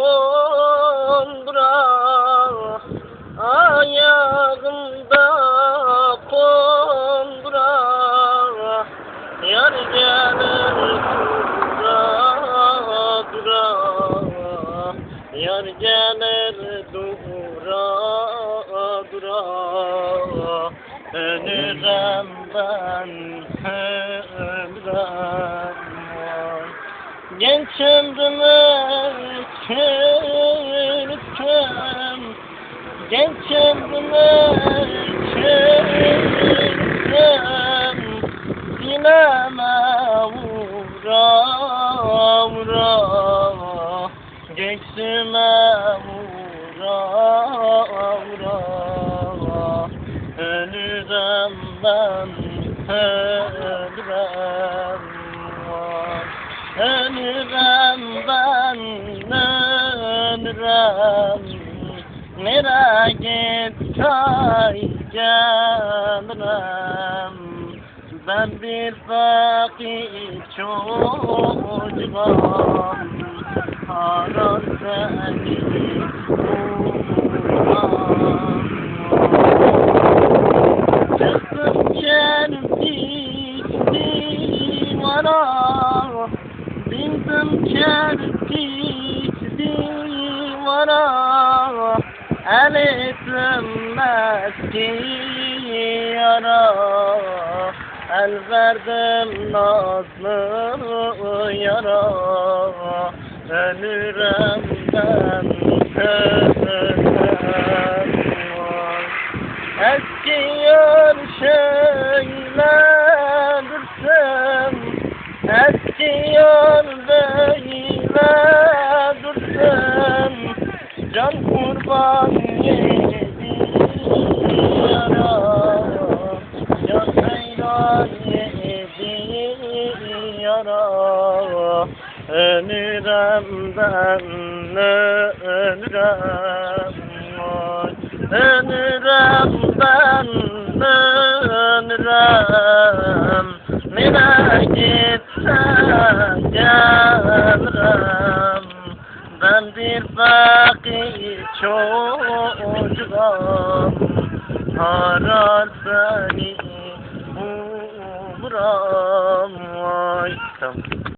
kondura Ayağımda kondura Yar gelir dura dura Yar gelir dura dura Ölürüm ben ölürüm Genç ömrüme Genç ömrüme çürüttüm Sineme vura vura. Göğsüme vura vura. Ölürüm ben ölürüm Ölürüm ben ölürüm Merak etme canım Ben bir fakir çocuğum Arar seni bulmam Çıktım çeltik divana Bindim çeltik divana Yara. El verdim nazlı yara. Ölürüm ben ölürüm. Eskiyor şöyle dursam Eskiyor böyle dursam Can kurban Ölürüm ben ölürüm. Ölürüm ben ölürüm Nereye gitsen Ben bir fakir çocuğum Arar seni bulurum Ay, tamam.